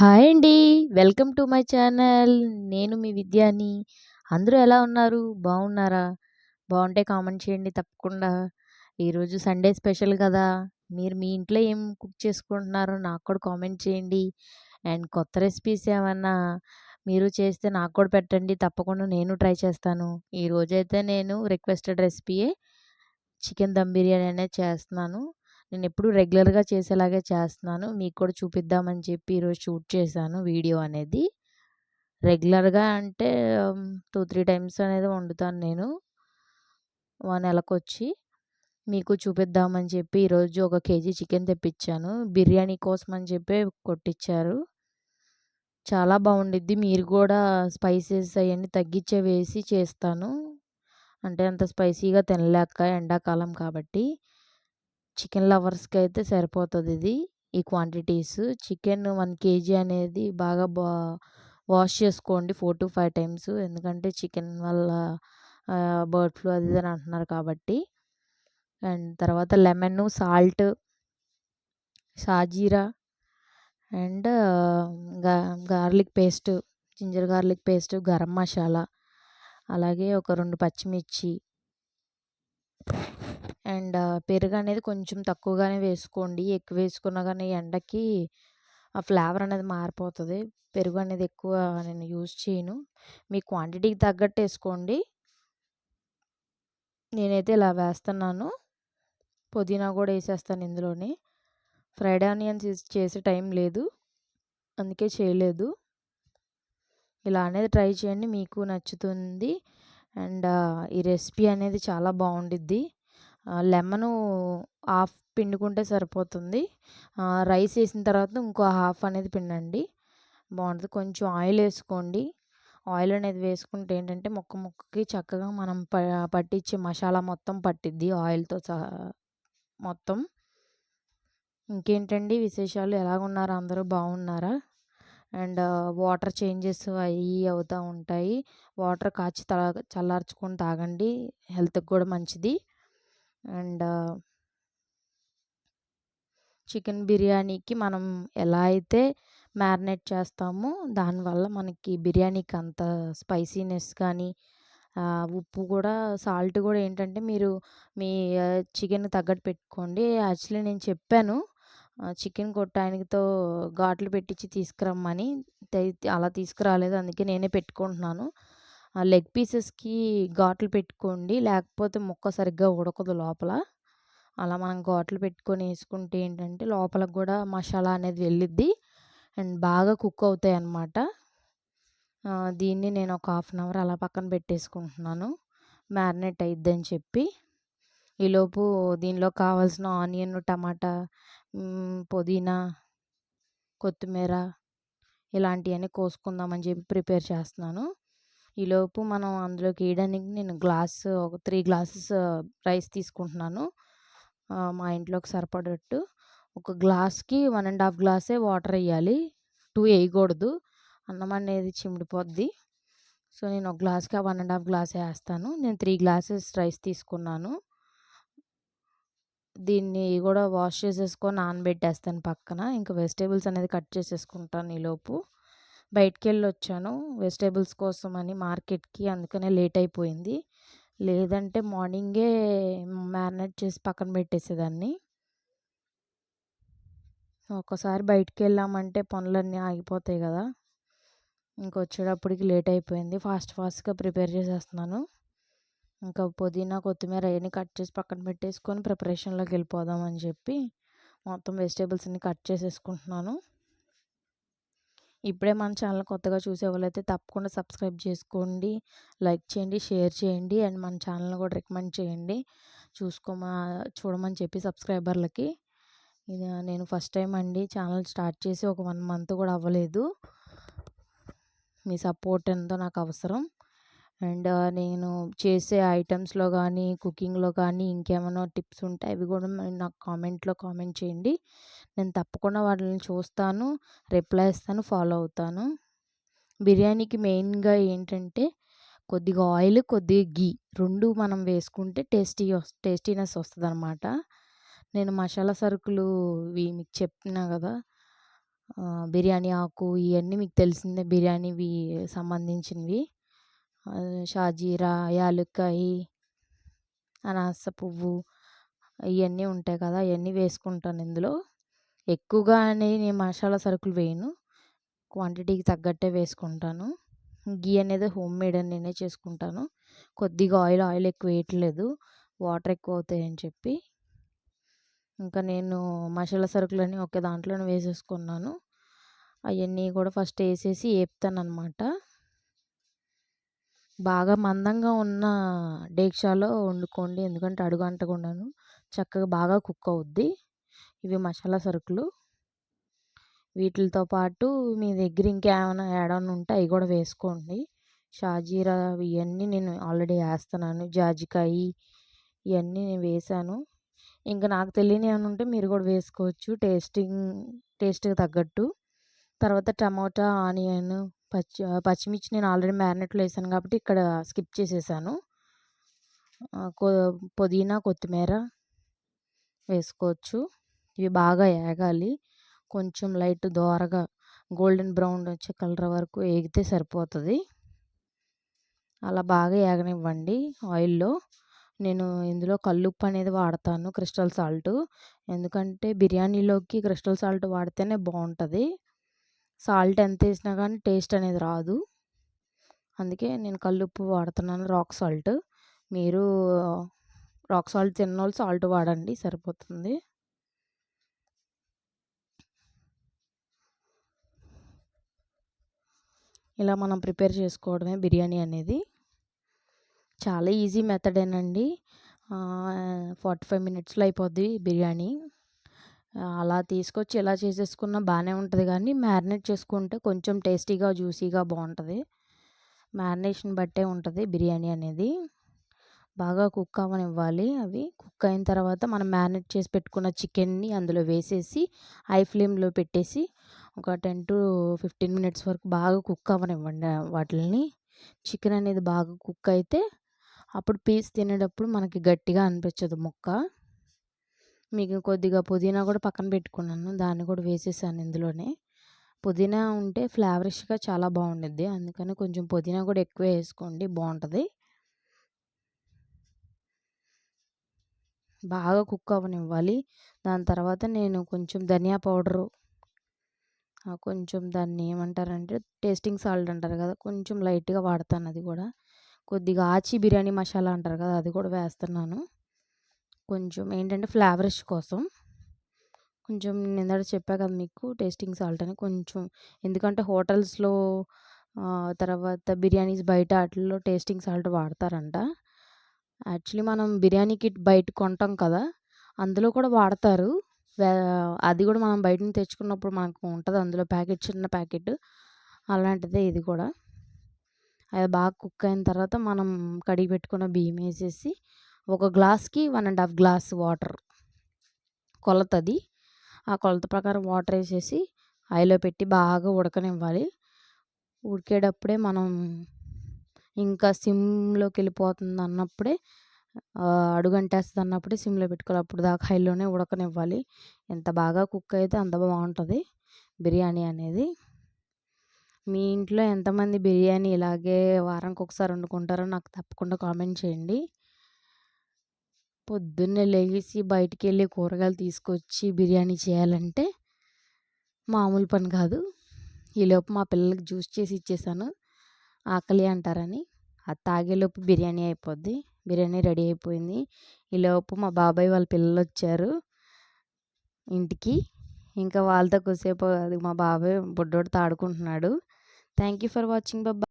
Hi అండి. Welcome to my channel. నేను మీ విద్యాని. అందరూ ఎలా ఉన్నారు? బాగున్నారా? బాగుంటే కామెంట్ చేయండి తప్పకుండా. ఈరోజు సండే స్పెషల్ కదా! మీరు మీ ఇంట్లో ఏం కుక్ చేసుకుంటున్నారో నాకు కూడా కామెంట్ చేయండి. అండ్ కొత్త రెసిపీస్ ఏమన్నా మీరు చేస్తే నాకు కూడా పెట్టండి. తప్పకుండా నేను ట్రై చేస్తాను. ఈరోజైతే నేను రిక్వెస్టెడ్ రెసిపీయే చికెన్ దమ్ బిర్యానీ అనేది చేస్తున్నాను. నేను ఎప్పుడు రెగ్యులర్‌గా చేసేలాగే చేస్తున్నాను. మీకు కూడా చూపిద్దామని చెప్పి ఈరోజు షూట్ చేశాను వీడియో అనేది. రెగ్యులర్‌గా అంటే 2, 3 టైమ్స్ అనేది వండుతాను నేను. ఓ నెలకొచ్చి. మీకు చూపిద్దామని చెప్పి ఈరోజు ఒక కేజీ చికెన్ తెప్పించాను. బిర్యానీ కోసం అని చెప్పి కొట్టించారు చాలా బాగుండిద్ది మీరు కూడా స్పైసెస్ అవన్నీ తగ్గించే వేసి చేస్తాను. అంటే అంత స్పైసీగా తినలేక ఎండాకాలం కాబట్టి. చికెన్ లవర్స్కి అయితే సరిపోతుంది ఇది ఈ క్వాంటిటీస్. చికెన్ వన్ కేజీ అనేది బాగా బా వాష్ చేసుకోండి 4-5 టైమ్స్. ఎందుకంటే చికెన్ వల్ల బర్డ్ ఫ్లూ అది ఇది అని అంటున్నారు కాబట్టి. అండ్ తర్వాత లెమన్ సాల్ట్ షాజీరా అండ్గా garlic paste, ginger garlic paste, garam masala, అలాగే ఒక రెండు పచ్చిమిర్చి అండ్ పెరుగు అనేది కొంచెం తక్కువగానే వేసుకోండి. ఎక్కువ వేసుకున్నా గానీ ఎండకి ఆ ఫ్లేవర్ అనేది మారిపోతది. పెరుగు అనేది ఎక్కువ నేను యూజ్ చేయను. మీ క్వాంటిటీకి తగ్గట్టు ఏసుకోండి. నేనైతే ఇలా వేస్తున్నాను. పుదీనా కూడా ఏసేస్తాను ఇందులోనే. ఫ్రైడ్ ఆనియన్స్ చేసే టైం లేదు. అందుకే చేయలేదు. ఇలా అనేది ట్రై చేయండి. మీకు నచ్చుతుంది. అండ్ ఈ రెసిపీ అనేది చాలా బావుండిద్ది. లెమను హాఫ్ పిండుకుంటే సరిపోతుంది. రైస్ వేసిన తర్వాత ఇంకో హాఫ్ అనేది పిండండి. బాగుంటుంది కొంచెం ఆయిల్ వేసుకోండి ఆయిల్ అనేది వేసుకుంటే ఏంటంటే ముక్క ముక్కకి చక్కగా మనం ప పట్టించే మసాలా మొత్తం పట్టిద్ది ఆయిల్‌తో సహా మొత్తం. ఇంకేంటండి విశేషాలు? ఎలాగున్నారు అందరూ బాగున్నారా? అండ్ వాటర్ చేంజెస్ అవి అవుతూ ఉంటాయి. వాటర్ కాచి తల చల్లార్చుకొని తాగండి. హెల్త్‌కి కూడా మంచిది. అండ్ చికెన్ బిర్యానీకి మనం ఎలా అయితే మ్యారినేట్ చేస్తామో దానివల్ల మనకి బిర్యానీకి అంత స్పైసీనెస్ కానీ ఉప్పు కూడా సాల్ట్ కూడా ఏంటంటే మీరు మీ చికెన్ తగ్గట్టు పెట్టుకోండి. యాక్చువల్లీ నేను చెప్పాను. చికెన్ కొట్టాయనతో ఘాట్లు పెట్టించి తీసుకురమ్మని. అలా తీసుకురాలేదు. అందుకే నేనే పెట్టుకుంటున్నాను. లెగ్ పీసెస్‌కి ఘాట్లు పెట్టుకోండి. లేకపోతే ముక్క సరిగ్గా ఉడకదు లోపల. అలా మనం ఘాట్లు పెట్టుకొని వేసుకుంటే ఏంటంటే లోపలకి కూడా మసాలా అనేది వెళ్ళిద్ది. అండ్ బాగా కుక్ అవుతాయి అన్నమాట దీన్ని నేను ఒక హాఫ్ అన్ అవర్ అలా పక్కన పెట్టేసుకుంటున్నాను. మ్యారినేట్ అయిద్దని చెప్పి. ఈలోపు దీనిలో కావాల్సిన ఆనియన్, టమాటా, పుదీనా, కొత్తిమీర ఇలాంటివన్నీ కోసుకుందామని చెప్పి ప్రిపేర్ చేస్తున్నాను. ఈలోపు మనం అందులోకి వేయడానికి నేను గ్లాస్ ఒక త్రీ గ్లాసెస్ రైస్ తీసుకుంటున్నాను. మా ఇంట్లోకి సరిపడట్టు. ఒక గ్లాస్‌కి వన్ అండ్ హాఫ్ గ్లాసే వాటర్ వేయాలి టూ వేయకూడదు అన్నం అనేది చిమిడిపోద్ది. సో, నేను ఒక గ్లాస్‌కి వన్ అండ్ హాఫ్ గ్లాస్ వేస్తాను నేను త్రీ గ్లాసెస్ రైస్ తీసుకున్నాను. దీన్ని కూడా వాష్ చేసేసుకొని నానబెట్టేస్తాను పక్కన. ఇంకా వెజిటేబుల్స్ అనేది కట్ చేసేసుకుంటాను ఈలోపు. బయటికి వెళ్ళొచ్చాను వెజిటేబుల్స్ కోసమని మార్కెట్‌కి. అందుకనే లేట్ అయిపోయింది. లేదంటే మార్నింగే మ్యారినేట్ చేసి పక్కన పెట్టేసేదాన్ని. ఒక్కసారి బయటికెళ్ళామంటే పనులన్నీ ఆగిపోతాయి కదా ఇంకొచ్చేటప్పటికి లేట్ అయిపోయింది. ఫాస్ట్ ఫాస్ట్‌గా ప్రిపేర్ చేసేస్తున్నాను. ఇంకా పుదీనా, కొత్తిమీర అవన్నీ కట్ చేసి పక్కన పెట్టేసుకొని ప్రిపరేషన్‌లోకి వెళ్ళిపోదాం అని చెప్పి మొత్తం వెజిటేబుల్స్ని కట్ చేసేసుకుంటున్నాను. ఇప్పుడే మన ఛానల్ కొత్తగా చూసేవాళ్ళైతే తప్పకుండా సబ్స్క్రైబ్ చేసుకోండి. లైక్ చేయండి, షేర్ చేయండి. అండ్ మన ఛానల్‌ని కూడా రికమెండ్ చేయండి. చూసుకోమా చూడమని చెప్పి సబ్స్క్రైబర్లకి. ఇది నేను ఫస్ట్ టైం అండి ఛానల్ స్టార్ట్ చేసి ఒక వన్ మంత్ కూడా అవ్వలేదు. మీ సపోర్ట్ ఎంతో నాకు అవసరం. అండ్ నేను చేసే ఐటమ్స్లో కానీ కుకింగ్‌లో కానీ ఇంకేమైనా టిప్స్ ఉంటే అవి కూడా నాకు కామెంట్‌లో కామెంట్ చేయండి. నేను తప్పకుండా వాటిని చూస్తాను. రిప్లై ఇస్తాను. ఫాలో అవుతాను. బిర్యానీకి మెయిన్‌గా ఏంటంటే కొద్దిగా ఆయిల్, కొద్దిగా ఘీ రెండు మనం వేసుకుంటే టేస్టీ టేస్టీనెస్ వస్తుంది అనమాట నేను మసాలా సరుకులు ఇవి మీకు చెప్పినా కదా బిర్యానీ ఆకు ఇవన్నీ మీకు తెలిసిందే బిర్యానీవి సంబంధించినవి షాజీరా యాలుక్కాయి అనాస పువ్వు ఇవన్నీ ఉంటాయి కదా అవన్నీ వేసుకుంటాను ఇందులో ఎక్కువగా అనేది నేను మసాలా సరుకులు వేయను. క్వాంటిటీకి తగ్గట్టే వేసుకుంటాను. గీ అనేది హోమ్ మేడ్ అని నేనే చేసుకుంటాను. కొద్దిగా ఆయిల్ ఆయిల్ ఎక్కువ వేయట్లేదు. వాటర్ ఎక్కువ అవుతాయని చెప్పి. ఇంకా నేను మసాలా సరుకులన్నీ ఒకే దాంట్లోనే వేసేసుకున్నాను. అవన్నీ కూడా ఫస్ట్ వేసేసి వేపుతాను అనమాట బాగా మందంగా ఉన్న డేక్షాలో వండుకోండి. ఎందుకంటే అడుగు అంటకుండాను చక్కగా బాగా కుక్ అవుద్ది. ఇవి మసాలా సరుకులు. వీటితో పాటు మీ దగ్గర ఇంకేమైనా ఏడన్నా ఉంటే అవి కూడా వేసుకోండి. షాజీరా ఇవన్నీ నేను ఆల్రెడీ వేస్తున్నాను. జాజికాయ ఇవన్నీ నేను వేసాను. ఇంకా నాకు తెలియని ఏమైనా ఉంటే మీరు కూడా వేసుకోవచ్చు. టేస్టింగ్ టేస్ట్కి తగ్గట్టు. తర్వాత టమాటా ఆనియన్ పచ్చి పచ్చిమిర్చి నేను ఆల్రెడీ మ్యారినేట్లో వేసాను కాబట్టి ఇక్కడ స్కిప్ చేసేసాను. పుదీనా కొత్తిమీర వేసుకోవచ్చు. ఇవి బాగా ఏగాలి. కొంచెం లైట్ దోరగా గోల్డెన్ బ్రౌన్ వచ్చే కలర్ వరకు వేగితే సరిపోతుంది. అలా బాగా ఏగనివ్వండి ఆయిల్లో. నేను ఇందులో కల్లుప్పు అనేది వాడతాను క్రిస్టల్ సాల్ట్. ఎందుకంటే బిర్యానీలోకి క్రిస్టల్ సాల్ట్ వాడితేనే బాగుంటుంది. సాల్ట్ ఎంత వేసినా కానీ టేస్ట్ అనేది రాదు. అందుకే నేను కల్లుప్పు వాడుతున్నాను రాక్ సాల్ట్. మీరు రాక్ సాల్ట్ తిన్న వాళ్ళు సాల్ట్ వాడండి సరిపోతుంది. ఇలా మనం ప్రిపేర్ చేసుకోవడమే బిర్యానీ అనేది. చాలా ఈజీ మెథడేనండి ఫార్టీ ఫైవ్ మినిట్స్లో అయిపోద్ది బిర్యానీ. అలా తీసుకొచ్చి ఇలా చేసేసుకున్నా బాగానే ఉంటుంది కానీ మ్యారినేట్ చేసుకుంటే కొంచెం టేస్టీగా జ్యూసీగా బాగుంటుంది మ్యారినేషన్ బట్టే ఉంటుంది బిర్యానీ అనేది. బాగా కుక్ అవ్వనివ్వాలి అవి. కుక్ అయిన తర్వాత మనం మ్యారినేట్ చేసి పెట్టుకున్న చికెన్ని అందులో వేసేసి హై ఫ్లేమ్లో పెట్టేసి ఒక టెన్ టు ఫిఫ్టీన్ మినిట్స్ వరకు బాగా కుక్ అవ్వనివ్వండి వాటిని చికెన్ అనేది బాగా కుక్ అయితే అప్పుడు పీస్ తినేటప్పుడు మనకి గట్టిగా అనిపించదు ముక్క. మీకు కొద్దిగా పుదీనా కూడా పక్కన పెట్టుకున్నాను దాన్ని కూడా వేసేసాను ఇందులోనే. పుదీనా ఉంటే ఫ్లేవరిష్గా చాలా బాగుండిద్ది అందుకని కొంచెం పుదీనా కూడా ఎక్కువ వేసుకోండి బాగుంటుంది. బాగా కుక్ అవ్వనివ్వాలి. దాని తర్వాత నేను కొంచెం ధనియా పౌడరు కొంచెం దాన్ని ఏమంటారంటే టేస్టింగ్ సాల్ట్ అంటారు కదా కొంచెం లైట్గా వాడతాను అది కూడా. కొద్దిగా ఆచి బిర్యానీ మసాలా అంటారు కదా అది కూడా వేస్తున్నాను. కొంచెం ఏంటంటే ఫ్లేవరిష్ కోసం. కొంచెం నేను చెప్పా కదా మీకు టేస్టింగ్ సాల్ట్ అని కొంచెం ఎందుకంటే హోటల్స్లో తర్వాత బిర్యానీస్ బయట వాటిల్లో టేస్టింగ్ సాల్ట్ వాడతారంట. యాక్చువల్లీ మనం బిర్యానీ కిట్ బయట కొంటాం కదా అందులో కూడా వాడతారు. అది కూడా మనం బయట నుంచి తెచ్చుకున్నప్పుడు మనకు ఉంటుంది. అందులో ప్యాకెట్ చిన్న ప్యాకెట్ అలాంటిదే ఇది కూడా. అది బాగా కుక్ అయిన తర్వాత మనం కడిగి పెట్టుకున్న బియ్యం వేసేసి ఒక గ్లాస్కి one and half glass water కొలతది. ఆ కొలత ప్రకారం వాటర్ వేసేసి ఐలో పెట్టి బాగా ఉడకనివ్వాలి. ఉడికేటప్పుడే మనం ఇంకా సిమ్లోకి వెళ్ళిపోతుంది అన్నప్పుడే అడుగంటేస్తుంది అన్నప్పుడే సిమ్లో పెట్టుకోవాలి. అప్పుడు దాకా హైలోనే ఉడకనివ్వాలి. ఎంత బాగా కుక్ అయితే అంత బాగుంటుంది బిర్యానీ అనేది. మీ ఇంట్లో ఎంతమంది బిర్యానీ ఇలాగే వారానికి ఒకసారి వండుకుంటారో నాకు తప్పకుండా కామెంట్ చేయండి. పొద్దున్నే లేచి బయటికి వెళ్ళి కూరగాయలు తీసుకొచ్చి బిర్యానీ చేయాలంటే మామూలు పని కాదు. ఈలోపు మా పిల్లలకి జ్యూస్ చేసి ఇచ్చేసాను. ఆకలి అంటారని. అది తాగేలోపు బిర్యానీ అయిపోద్ది. బిర్యానీ రెడీ అయిపోయింది. ఈలోపు మా బాబాయ్ వాళ్ళ పిల్లలు వచ్చారు ఇంటికి. ఇంకా వాళ్ళతో కొద్దిసేపు అది మా బాబాయ్ బుడ్డోడితో ఆడుకుంటున్నాడు thank you for watching Baba